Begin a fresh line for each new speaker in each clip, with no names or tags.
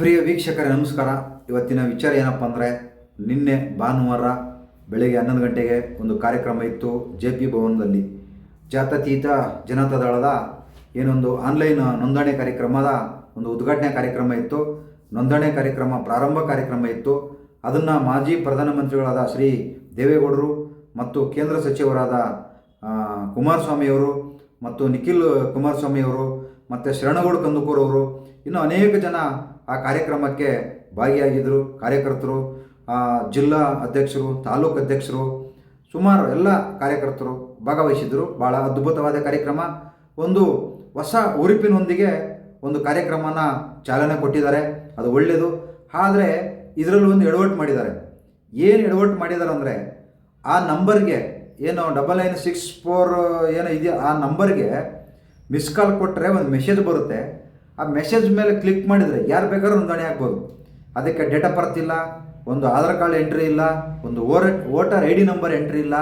ಪ್ರಿಯ ವೀಕ್ಷಕರೇ, ನಮಸ್ಕಾರ. ಇವತ್ತಿನ ವಿಚಾರ ಏನಪ್ಪ ಅಂದರೆ, ನಿನ್ನೆ ಭಾನುವಾರ ಬೆಳಗ್ಗೆ ಹನ್ನೊಂದು ಗಂಟೆಗೆ ಒಂದು ಕಾರ್ಯಕ್ರಮ ಇತ್ತು ಜೆ ಪಿ ಭವನದಲ್ಲಿ. ಜಾತತೀತ ಜನತಾ ದಳದ ಏನೊಂದು ಆನ್ಲೈನ್ ನೋಂದಣಿ ಕಾರ್ಯಕ್ರಮದ ಒಂದು ಉದ್ಘಾಟನೆ ಕಾರ್ಯಕ್ರಮ ಇತ್ತು. ನೋಂದಣಿ ಕಾರ್ಯಕ್ರಮ ಪ್ರಾರಂಭ ಕಾರ್ಯಕ್ರಮ ಇತ್ತು. ಅದನ್ನು ಮಾಜಿ ಪ್ರಧಾನಮಂತ್ರಿಗಳಾದ ಶ್ರೀ ದೇವೇಗೌಡರು ಮತ್ತು ಕೇಂದ್ರ ಸಚಿವರಾದ ಕುಮಾರಸ್ವಾಮಿಯವರು ಮತ್ತು ನಿಖಿಲ್ ಕುಮಾರಸ್ವಾಮಿ ಅವರು ಮತ್ತು ಶರಣಗೌಡ ಕಂದುಕೂರವರು ಇನ್ನು ಅನೇಕ ಜನ ಆ ಕಾರ್ಯಕ್ರಮಕ್ಕೆ ಭಾಗಿಯಾಗಿದ್ದರು ಕಾರ್ಯಕರ್ತರು ಜಿಲ್ಲಾ ಅಧ್ಯಕ್ಷರು, ತಾಲೂಕು ಅಧ್ಯಕ್ಷರು, ಸುಮಾರು ಎಲ್ಲ ಕಾರ್ಯಕರ್ತರು ಭಾಗವಹಿಸಿದ್ದರು ಭಾಳ ಅದ್ಭುತವಾದ ಕಾರ್ಯಕ್ರಮ. ಒಂದು ಹೊಸ ಉರುಪಿನೊಂದಿಗೆ ಒಂದು ಕಾರ್ಯಕ್ರಮನ ಚಾಲನೆ ಕೊಟ್ಟಿದ್ದಾರೆ. ಅದು ಒಳ್ಳೆಯದು ಆದರೆ ಇದರಲ್ಲಿ ಒಂದು ಎಡವಟ್ಟು ಮಾಡಿದ್ದಾರೆ. ಏನು ಎಡವಟ್ಟು ಮಾಡಿದ್ದಾರೆ ಅಂದರೆ ಆ ನಂಬರ್ಗೆ ಏನು ಡಬಲ್ ನೈನ್ ಸಿಕ್ಸ್ ಫೋರ್ ಏನೋ ಇದೆಯಾ? ಆ ನಂಬರ್ಗೆ ಮಿಸ್ ಕಾಲ್ ಕೊಟ್ಟರೆ ಒಂದು ಮೆಸೇಜ್ ಬರುತ್ತೆ. ಆ ಮೆಸೇಜ್ ಮೇಲೆ ಕ್ಲಿಕ್ ಮಾಡಿದರೆ ಯಾರು ಬೇಕಾದ್ರೂ ನೋಂದಣಿ ಆಗ್ಬೋದು. ಅದಕ್ಕೆ ಡೇಟ್ ಆಫ್ ಬರ್ತ್ ಇಲ್ಲ, ಒಂದು ಆಧಾರ್ ಕಾರ್ಡ್ ಎಂಟ್ರಿ ಇಲ್ಲ, ಒಂದು ಓರ voter I D number entry ಇಲ್ಲ.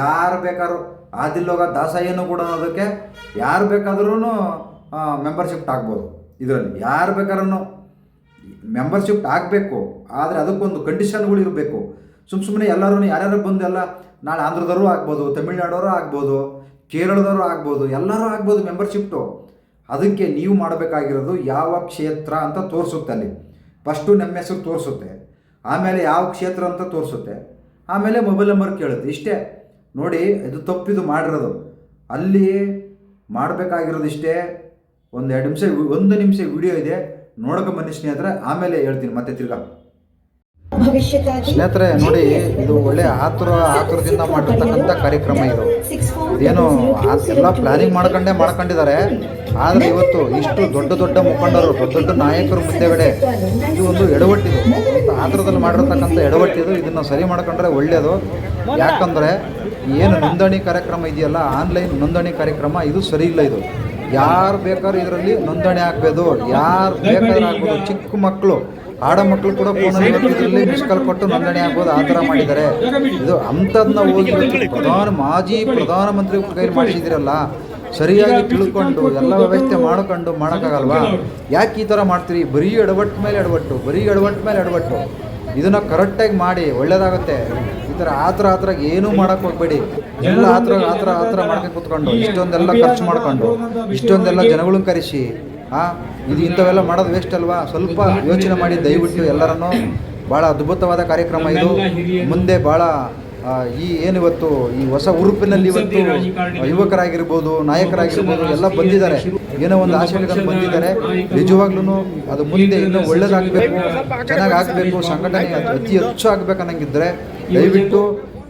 ಯಾರು ಬೇಕಾದ್ರೂ ಆದಿಲ್ಲೋಗ ದಾಸಯ್ಯನೂ ಕೂಡ ಅದಕ್ಕೆ ಯಾರು ಬೇಕಾದ್ರೂ ಮೆಂಬರ್ಶಿಪ್ ಆಗ್ಬೋದು. ಇದರಲ್ಲಿ ಯಾರು ಬೇಕಾದ್ರೂ ಮೆಂಬರ್ಶಿಪ್ ಆಗಬೇಕು. ಆದರೆ ಅದಕ್ಕೊಂದು ಕಂಡೀಷನ್ಗಳು ಇರಬೇಕು. ಸುಮ್ಮ ಸುಮ್ಮನೆ ಎಲ್ಲರೂ ಯಾರ್ಯಾರು ಬಂದು ಎಲ್ಲ ನಾಳೆ ಆಂಧ್ರದವರು ಆಗ್ಬೋದು, ತಮಿಳ್ನಾಡವರು ಆಗ್ಬೋದು, ಕೇರಳದವರು ಆಗ್ಬೋದು, ಎಲ್ಲರೂ ಆಗ್ಬೋದು ಮೆಂಬರ್ಶಿಪ್ಟು ಅದಕ್ಕೆ ನೀವು ಮಾಡಬೇಕಾಗಿರೋದು ಯಾವ ಕ್ಷೇತ್ರ ಅಂತ ತೋರಿಸುತ್ತೆ ಅಲ್ಲಿ. ಫಸ್ಟು ನಮ್ಮ ಹೆಸರು ತೋರಿಸುತ್ತೆ, ಆಮೇಲೆ ಯಾವ ಕ್ಷೇತ್ರ ಅಂತ ತೋರಿಸುತ್ತೆ, ಆಮೇಲೆ ಮೊಬೈಲ್ ನಂಬರ್ ಕೇಳುತ್ತೆ. ಇಷ್ಟೇ. ನೋಡಿ, ಇದು ತಪ್ಪಿದು ಮಾಡಿರೋದು. ಅಲ್ಲಿ ಮಾಡಬೇಕಾಗಿರೋದು ಇಷ್ಟೇ. ಒಂದು ಎರಡು ನಿಮಿಷ, ಒಂದು ನಿಮಿಷ ವಿಡಿಯೋ ಇದೆ ನೋಡ್ಕೊಂಬನ್ನಿ ಸ್ನೇಹಿತರೆ, ಆಮೇಲೆ ಹೇಳ್ತೀನಿ ಮತ್ತೆ ತಿರ್ಗಾ. ಸ್ನೇಹಿತರೆ ನೋಡಿ ಇದು ಒಳ್ಳೆ ಆತುರ ಆತುರದಿಂದ ಮಾಡಿರ್ತಕ್ಕಂಥ ಕಾರ್ಯಕ್ರಮ ಇದು. ಏನು ಆ- ಎಲ್ಲ ಪ್ಲಾನಿಂಗ್ ಮಾಡ್ಕೊಂಡೇ ಮಾಡ್ಕೊಂಡಿದ್ದಾರೆ. ಆದರೆ ಇವತ್ತು ಇಷ್ಟು ದೊಡ್ಡ ದೊಡ್ಡ ಮುಖಂಡರು ದೊಡ್ಡ ದೊಡ್ಡ ನಾಯಕರು ಮುಂದೆಗಡೆ ಇದು ಒಂದು ಎಡವಟ್ಟಿದು. ಆತುರದಲ್ಲಿ ಮಾಡಿರ್ತಕ್ಕಂಥ ಎಡವಟ್ಟಿದು. ಇದನ್ನು ಸರಿ ಮಾಡ್ಕೊಂಡ್ರೆ ಒಳ್ಳೆಯದು ಯಾಕಂದರೆ ಏನು ನೋಂದಣಿ ಕಾರ್ಯಕ್ರಮ ಇದೆಯಲ್ಲ ಆನ್ಲೈನ್ ನೋಂದಣಿ ಕಾರ್ಯಕ್ರಮ ಇದು ಸರಿ ಇಲ್ಲ ಇದು. ಯಾರು ಬೇಕಾದ್ರೂ ಇದರಲ್ಲಿ ನೋಂದಣಿ ಆಗ್ಬೋದು. ಯಾರು ಬೇಕಾದ್ರೂ ಆಗ್ಬೋದು. ಚಿಕ್ಕ ಮಕ್ಕಳು ಆಡ ಮಕ್ಕಳು ಕೂಡ ಫೋನಲ್ಲಿ ಇದರಲ್ಲಿ ಮಿಸ್ ಕಾಲ್ ಕೊಟ್ಟು ನೋಂದಣಿ ಆಗ್ಬೋದು. ಆ ಥರ ಮಾಡಿದ್ದಾರೆ. ಇದು ಅಂಥದ್ದನ್ನ ಹೋಗಿ ಪ್ರಧಾನ, ಮಾಜಿ ಪ್ರಧಾನಮಂತ್ರಿ ಕೈ ಮಾಡಿಸಿದಿರಲ್ಲ, ಸರಿಯಾಗಿ ತಿಳ್ಕೊಂಡು, ಎಲ್ಲ ವ್ಯವಸ್ಥೆ ಮಾಡ್ಕೊಂಡು ಮಾಡೋಕ್ಕಾಗಲ್ವಾ? ಯಾಕೆ ಈ ಥರ ಮಾಡ್ತೀರಿ? ಬರೀ ಎಡವಟ್ಟು ಮೇಲೆ ಎಡವಟ್ಟು, ಬರೀ ಎಡವಟ್ಟು ಮೇಲೆ ಎಡವಟ್ಟು. ಇದನ್ನು ಕರೆಕ್ಟಾಗಿ ಮಾಡಿ, ಒಳ್ಳೇದಾಗುತ್ತೆ. ಥರ, ಆ ಥರ ಏನೂ ಮಾಡೋಕ್ಕೆ ಹೋಗ್ಬೇಡಿ. ಎಲ್ಲ ಆ ಥರ ಆ ಥರ, ಆ ಮಾಡ್ಕೊಂಡು ಕುತ್ಕೊಂಡು, ಇಷ್ಟೊಂದೆಲ್ಲ ಖರ್ಚು ಮಾಡ್ಕೊಂಡು, ಇಷ್ಟೊಂದೆಲ್ಲ ಜನಗಳನ್ನ ಕರೆಸಿ, ಆ, ಇದು ಇಂಥವೆಲ್ಲ ಮಾಡೋದು ವೇಸ್ಟ್ ಅಲ್ವಾ? ಸ್ವಲ್ಪ ಯೋಚನೆ ಮಾಡಿ, ದಯವಿಟ್ಟು ಎಲ್ಲರನ್ನೂ ಭಾಳ ಅದ್ಭುತವಾದ ಕಾರ್ಯಕ್ರಮ ಇದು. ಮುಂದೆ ಭಾಳ ಈ ಏನಿವತ್ತು ಈ ಹೊಸ ಉರುಪಿನಲ್ಲಿ ಇವತ್ತು ಯುವಕರಾಗಿರ್ಬೋದು ನಾಯಕರಾಗಿರ್ಬೋದು ಎಲ್ಲ ಬಂದಿದ್ದಾರೆ. ಏನೋ ಒಂದು ಆಶೆ ಬಂದಿದ್ದಾರೆ. ನಿಜವಾಗ್ಲೂ ಅದು ಮುಂದೆ ಇನ್ನೂ ಒಳ್ಳೇದಾಗಬೇಕು ಚೆನ್ನಾಗಿ ಆಗಬೇಕು ಸಂಘಟನೆ ಅತಿ ಹೆಚ್ಚು ಆಗ್ಬೇಕು ಅನ್ನಂಗಿದ್ರೆ ದಯವಿಟ್ಟು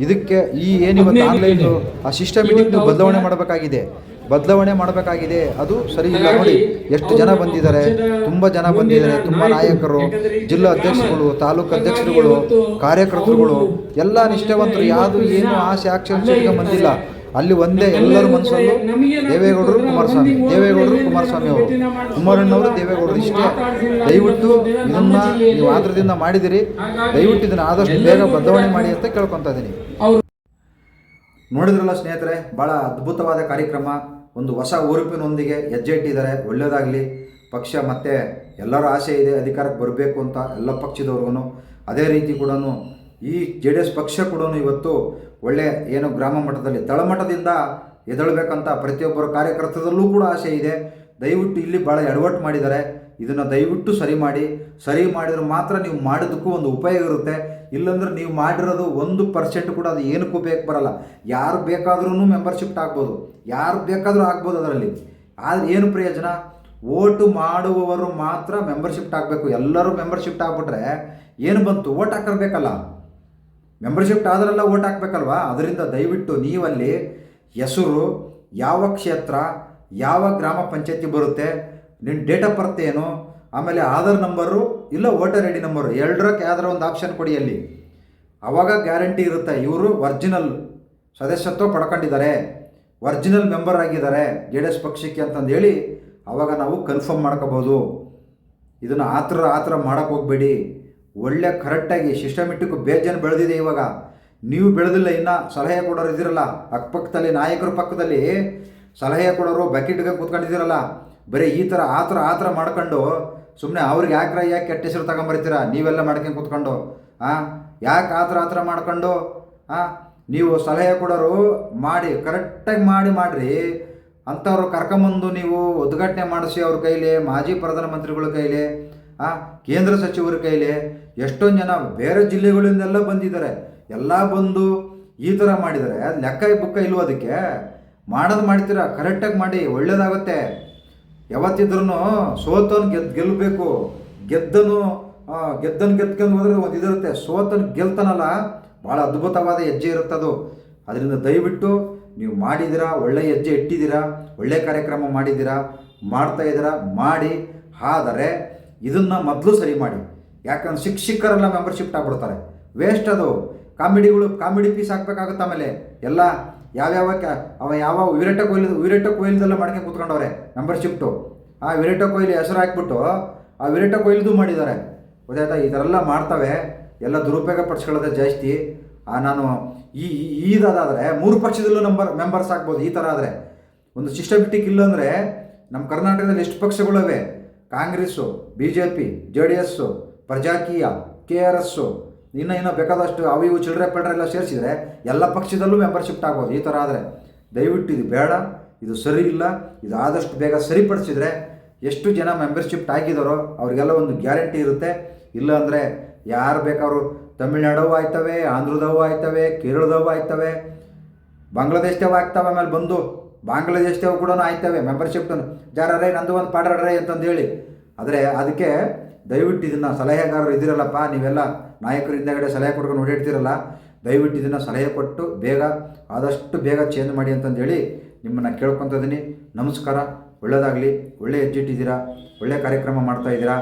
ಇದಕ್ಕೆ ಈ ಏನಿವತ್ತು ಆನ್ಲೈನ್ ಆ ಸಿಸ್ಟಮೆಟಿಕ್ ಬದಲಾವಣೆ ಮಾಡಬೇಕಾಗಿದೆ. ಬದಲಾವಣೆ ಮಾಡಬೇಕಾಗಿದೆ. ಅದು ಸರಿ ಇಲ್ಲ ನೋಡಿ. ಎಷ್ಟು ಜನ ಬಂದಿದ್ದಾರೆ? ತುಂಬ ಜನ ಬಂದಿದ್ದಾರೆ. ತುಂಬ ನಾಯಕರು ಜಿಲ್ಲಾ ಅಧ್ಯಕ್ಷರುಗಳು ತಾಲೂಕು ಅಧ್ಯಕ್ಷರುಗಳು ಕಾರ್ಯಕರ್ತರುಗಳು ಎಲ್ಲ ನಿಷ್ಠಾವಂತರು. ಯಾರು ಏನು ಆಸೆ ಆಕ್ಷೇಪ ಬಂದಿಲ್ಲ. ಅಲ್ಲಿ ಒಂದೇ ಎಲ್ಲರ ಮನಸ್ಸಲ್ಲೂ ದೇವೇಗೌಡರು ಕುಮಾರಸ್ವಾಮಿ ದೇವೇಗೌಡರು ಕುಮಾರಸ್ವಾಮಿ ಅವರು. ಕುಮಾರಣ್ಣವರು ದೇವೇಗೌಡರು ಇಷ್ಟೇ. ದಯವಿಟ್ಟು ಇದನ್ನ ನೀವು ಆದ್ರದಿಂದ ಮಾಡಿದಿರಿ. ದಯವಿಟ್ಟು ಇದನ್ನ ಆದಷ್ಟು ಬೇಗ ಬದಲಾವಣೆ ಮಾಡಿ ಅಂತ ಕೇಳ್ಕೊತಾ ಇದ್ದೀನಿ. ನೋಡಿದ್ರಲ್ಲ ಸ್ನೇಹಿತರೆ ಭಾಳ ಅದ್ಭುತವಾದ ಕಾರ್ಯಕ್ರಮ. ಒಂದು ಹೊಸ ಉರುಪಿನೊಂದಿಗೆ ಹೆಜ್ಜೆ ಇಟ್ಟಿದ್ದಾರೆ ಒಳ್ಳೆಯದಾಗಲಿ. ಪಕ್ಷ ಮತ್ತೆ ಎಲ್ಲರ ಆಸೆ ಇದೆ ಅಧಿಕಾರಕ್ಕೆ ಬರಬೇಕು ಅಂತ ಎಲ್ಲ ಪಕ್ಷದವ್ರಿಗೂ ಅದೇ ರೀತಿ ಕೂಡ ಈ ಜೆ ಡಿ ಎಸ್ ಪಕ್ಷ ಕೂಡ ಇವತ್ತು ಒಳ್ಳೆ ಏನು ಗ್ರಾಮ ಮಟ್ಟದಲ್ಲಿ ತಳಮಟ್ಟದಿಂದ ಎದಳಬೇಕಂತ ಪ್ರತಿಯೊಬ್ಬರ ಕಾರ್ಯಕರ್ತರಲ್ಲೂ ಕೂಡ ಆಸೆ ಇದೆ. ದಯವಿಟ್ಟು ಇಲ್ಲಿ ಭಾಳ ಎಡವಟ್ಟು ಮಾಡಿದ್ದಾರೆ. ಇದನ್ನು ದಯವಿಟ್ಟು ಸರಿ ಮಾಡಿ. ಸರಿ ಮಾಡಿದ್ರೆ ಮಾತ್ರ ನೀವು ಮಾಡೋದಕ್ಕೂ ಒಂದು ಉಪಯೋಗ ಇರುತ್ತೆ. ಇಲ್ಲಾಂದ್ರೆ ನೀವು ಮಾಡಿರೋದು ಒಂದು ಪರ್ಸೆಂಟ್ ಕೂಡ ಅದು ಏನಕ್ಕೂ ಬೇಕು ಬರಲ್ಲ. ಯಾರು ಬೇಕಾದ್ರೂ ಮೆಂಬರ್ಶಿಪ್ ಆಗ್ಬೋದು. ಯಾರು ಬೇಕಾದರೂ ಆಗ್ಬೋದು ಅದರಲ್ಲಿ. ಆದರೆ ಏನು ಪ್ರಯೋಜನ? ಓಟು ಮಾಡುವವರು ಮಾತ್ರ ಮೆಂಬರ್ಶಿಪ್ ಆಗಬೇಕು. ಎಲ್ಲರೂ ಮೆಂಬರ್ಶಿಪ್ ಆಗ್ಬಿಟ್ರೆ ಏನು ಬಂತು? ಓಟ್ ಹಾಕಿರ್ಬೇಕಲ್ಲ. ಮೆಂಬರ್ಶಿಪ್ ಆದರೆಲ್ಲ ಓಟ್ ಹಾಕ್ಬೇಕಲ್ವಾ? ಅದರಿಂದ ದಯವಿಟ್ಟು ನೀವಲ್ಲಿ ಹೆಸರು, ಯಾವ ಕ್ಷೇತ್ರ, ಯಾವ ಗ್ರಾಮ ಪಂಚಾಯತಿ ಬರುತ್ತೆ ನಿನ್ನ ಡೇಟ್ ಆಫ್ ಬರ್ತ್ ಏನು ಆಮೇಲೆ ಆಧಾರ್ ನಂಬರು ಇಲ್ಲ ವೋಟರ್ ಐ ಡಿ ನಂಬರು ಎರಡರಕ್ಕೆ ಯಾವ್ದಾರ ಒಂದು ಆಪ್ಷನ್ ಕೊಡಿ ಅಲ್ಲಿ. ಆವಾಗ ಗ್ಯಾರಂಟಿ ಇರುತ್ತೆ, ಇವರು ಒರ್ಜಿನಲ್ ಸದಸ್ಯತ್ವ ಪಡ್ಕೊಂಡಿದ್ದಾರೆ ಒರ್ಜಿನಲ್ ಮೆಂಬರ್ ಆಗಿದ್ದಾರೆ, ಜೆ ಡಿ ಎಸ್ ಪಕ್ಷಕ್ಕೆ ಅಂತಂದು ಹೇಳಿ ಆವಾಗ ನಾವು ಕನ್ಫರ್ಮ್ ಮಾಡ್ಕೋಬೋದು. ಇದನ್ನು ಆ ಥರ ಆ ಥರ ಮಾಡೋಕ್ಕೆ ಹೋಗಬೇಡಿ. ಒಳ್ಳೆ ಕರೆಕ್ಟಾಗಿ ಸಿಸ್ಟಮೆಟಿಕ್ ಬೇಜನ್ ಬೆಳೆದಿದೆ ಇವಾಗ. ನೀವು ಬೆಳೆದಿಲ್ಲ ಇನ್ನು, ಸಲಹೆ ಕೊಡೋರು ಇದ್ದೀರಲ್ಲ, ಅಕ್ಕಪಕ್ಕದಲ್ಲಿ, ನಾಯಕರ ಪಕ್ಕದಲ್ಲಿ, ಸಲಹೆ ಕೊಡೋರು ಬಕೆಟ್ಗೆ ಕೂತ್ಕೊಂಡಿದ್ದೀರಲ್ಲ, ಬರೀ ಈ ಥರ, ಆ ಥರ ಆ ಥರ ಮಾಡ್ಕೊಂಡು ಸುಮ್ಮನೆ ಅವ್ರಿಗೆ ಯಾಕ್ರ ಯಾಕೆ ಕೆಟ್ಟ ಹೆಸರು ತಗೊಂಬರ್ತೀರಾ? ನೀವೆಲ್ಲ ಮಾಡ್ಕೊಂಡು ಕೂತ್ಕೊಂಡು ಹಾಂ ಯಾಕೆ ಆ ಥರ ಆ ಥರ ಮಾಡ್ಕೊಂಡು ಹಾಂ ನೀವು ಸಲಹೆ ಕೊಡೋರು ಮಾಡಿ ಕರೆಕ್ಟಾಗಿ ಮಾಡಿ ಮಾಡಿರಿ. ಅಂಥವ್ರು ಕರ್ಕೊಂಬಂದು ನೀವು ಉದ್ಘಾಟನೆ ಮಾಡಿಸಿ ಅವ್ರ ಕೈಲಿ, ಮಾಜಿ ಪ್ರಧಾನಮಂತ್ರಿಗಳ ಕೈಲಿ, ಆ? ಕೇಂದ್ರ ಸಚಿವರ ಕೈಲಿ, ಎಷ್ಟೊಂದು ಜನ ಬೇರೆ ಜಿಲ್ಲೆಗಳಿಂದೆಲ್ಲ ಬಂದಿದ್ದಾರೆ. ಎಲ್ಲ ಬಂದು ಈ ಥರ ಮಾಡಿದ್ದಾರೆ. ಅದು ಲೆಕ್ಕ ಬುಕ್ಕ ಇಲ್ವೋ ಅದಕ್ಕೆ? ಮಾಡೋದು ಮಾಡ್ತೀರಾ? ಕರೆಕ್ಟಾಗಿ ಮಾಡಿ, ಒಳ್ಳೇದಾಗುತ್ತೆ. ಯಾವತ್ತಿದ್ರೂ ಸೋತನು ಗೆದ್ದು ಗೆಲ್ಲಬೇಕು ಗೆದ್ದನು ಗೆದ್ದನ್ನು ಗೆದ್ದನು ಗೆದ್ಕೊಂಡು ಹೋದ್ರೆ ಒಂದು ಇದಿರುತ್ತೆ. ಸೋತನು ಗೆಲ್ತಾನಲ್ಲ, ಭಾಳ ಅದ್ಭುತವಾದ ಹೆಜ್ಜೆ ಇರುತ್ತದು. ಅದರಿಂದ ದಯವಿಟ್ಟು ನೀವು ಮಾಡಿದ್ದೀರಾ ಒಳ್ಳೆ ಹೆಜ್ಜೆ ಇಟ್ಟಿದ್ದೀರಾ ಒಳ್ಳೆ ಕಾರ್ಯಕ್ರಮ ಮಾಡಿದ್ದೀರಾ ಮಾಡ್ತಾ ಇದ್ದೀರಾ ಮಾಡಿ. ಆದರೆ ಇದನ್ನು ಮೊದಲು ಸರಿ ಮಾಡಿ. ಯಾಕಂದ್ರೆ ಶಿಕ್ಷಕರೆಲ್ಲ ಮೆಂಬರ್ಶಿಪ್ ಆಗ್ಬಿಡ್ತಾರೆ ವೇಸ್ಟ್ ಅದು. ಕಾಮಿಡಿಗಳು, ಕಾಮಿಡಿ ಪೀಸ್ ಹಾಕ್ಬೇಕಾಗುತ್ತೆ ಆಮೇಲೆ. ಎಲ್ಲ ಯಾವ್ಯಾವ ಅವ ಯಾವ ವಿರಾಟ ಕೊಹ್ಲಿ, ವಿರಾಟ ಕೊಹ್ಲಿದೆಲ್ಲ ಮಾಡ್ಕೊಂಡು ಕೂತ್ಕೊಂಡವ್ರೆ ಮೆಂಬರ್ಶಿಪ್ಟು ಆ ವಿರಾಟ ಕೊಹ್ಲಿ ಹೆಸರು ಹಾಕ್ಬಿಟ್ಟು ಆ ವಿರಾಟ ಕೊಹ್ಲಿದು ಮಾಡಿದ್ದಾರೆ. ಗೊತ್ತಾಯ್ತಾ? ಈ ಥರ ಎಲ್ಲ ಮಾಡ್ತವೆ. ಎಲ್ಲ ದುರುಪಯೋಗ ಪಡಿಸ್ಕೊಳ್ಳೋದೇ ಜಾಸ್ತಿ. ನಾನು ಈ ಈದಾದರೆ ಮೂರು ಪಕ್ಷದಲ್ಲೂ ನಂಬರ್ ಮೆಂಬರ್ಸ್ ಆಗ್ಬೋದು. ಈ ಥರ ಆದರೆ. ಒಂದು ಸಿಸ್ಟಮೆಟಿಕ್ ಇಲ್ಲಾಂದರೆ ನಮ್ಮ ಕರ್ನಾಟಕದಲ್ಲಿ ಎಷ್ಟು ಪಕ್ಷಗಳಿವೆ Congress B J P J D S, Prajakeeya, K R S ಇನ್ನು ಇನ್ನೂ ಬೇಕಾದಷ್ಟು ಅವು ಇವು ಚಿಲ್ಲರೆ ಪಲ್ರೆ ಎಲ್ಲ ಸೇರಿಸಿದರೆ ಎಲ್ಲ ಪಕ್ಷದಲ್ಲೂ ಮೆಂಬರ್ಶಿಪ್ ಆಗ್ಬೋದು, ಈ ಥರ ಆದರೆ. ದಯವಿಟ್ಟು ಇದು ಬೇಡ, ಇದು ಸರಿ ಇಲ್ಲ, ಇದು ಆದಷ್ಟು ಬೇಗ ಸರಿಪಡಿಸಿದರೆ ಎಷ್ಟು ಜನ ಮೆಂಬರ್ಶಿಪ್ ಆಗಿದಾರೋ ಅವರಿಗೆಲ್ಲ ಒಂದು ಗ್ಯಾರಂಟಿ ಇರುತ್ತೆ. ಇಲ್ಲ ಅಂದರೆ ಯಾರು ಬೇಕಾದ್ರು ತಮಿಳ್ನಾಡವು ಆಯ್ತವೆ, ಆಂಧ್ರದವು ಆಯ್ತವೆ, ಕೇರಳದವು ಆಯ್ತವೆ, ಬಾಂಗ್ಲಾದೇಶದವು ಆಗ್ತವೆ, ಆಮೇಲೆ ಬಂದು ಬಾಂಗ್ಲಾದೇಶದವು ಕೂಡ ಆಯ್ತವೆ ಮೆಂಬರ್ಶಿಪ್ ಜಾರರೇ, ನಂದು ಒಂದು ಪಾಡ್ರೇ ಅಂತಂದು ಹೇಳಿ ಆದರೆ ಅದಕ್ಕೆ ದಯವಿಟ್ಟು ಇದನ್ನು ಸಲಹೆಗಾರರು ಇದ್ದೀರಲ್ಲಪ್ಪ ನೀವೆಲ್ಲ ನಾಯಕರು ಹಿಂದಗಡೆ ಸಲಹೆ ಕೊಡ್ಕೊಂಡು ಓಡಾಡ್ತಿರಲ್ಲ ದಯವಿಟ್ಟು ಇದನ್ನು ಸಲಹೆ ಕೊಟ್ಟು ಬೇಗ, ಆದಷ್ಟು ಬೇಗ ಚೇಂಜ್ ಮಾಡಿ ಅಂತಂದೇಳಿ ನಿಮ್ಮನ್ನು ಕೇಳ್ಕೊತ ಇದ್ದೀನಿ ನಮಸ್ಕಾರ ಒಳ್ಳೆಯದಾಗಲಿ ಒಳ್ಳೆ ಹೆಜ್ಜಿಟ್ಟಿದ್ದೀರಾ ಒಳ್ಳೆ ಕಾರ್ಯಕ್ರಮ ಮಾಡ್ತಾ ಇದ್ದೀರಾ,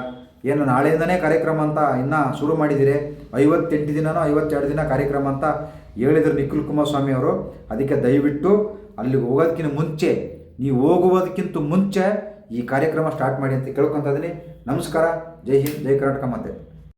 ಏನು ನಾಳೆಯಿಂದನೇ ಕಾರ್ಯಕ್ರಮ ಅಂತ ಇನ್ನೂ ಶುರು ಮಾಡಿದ್ದೀರಿ, ಐವತ್ತೆಂಟು ದಿನನೋ ಐವತ್ತೆರಡು ದಿನ ಕಾರ್ಯಕ್ರಮ ಅಂತ ಹೇಳಿದರು ನಿಖಿಲ್ ಕುಮಾರಸ್ವಾಮಿ ಅವರು. ಅದಕ್ಕೆ ದಯವಿಟ್ಟು ಅಲ್ಲಿಗೆ ಹೋಗೋದಕ್ಕಿಂತ ಮುಂಚೆ, ನೀವು ಹೋಗುವುದಕ್ಕಿಂತ ಮುಂಚೆ ಈ ಕಾರ್ಯಕ್ರಮ ಸ್ಟಾರ್ಟ್ ಮಾಡಿ ಅಂತ ಕೇಳ್ಕೊತಾ ಇದ್ದೀನಿ ನಮಸ್ಕಾರ, ಜೈ ಹಿಂದ್, ಜೈ ಕರ್ನಾಟಕ ಮತ್ತೆ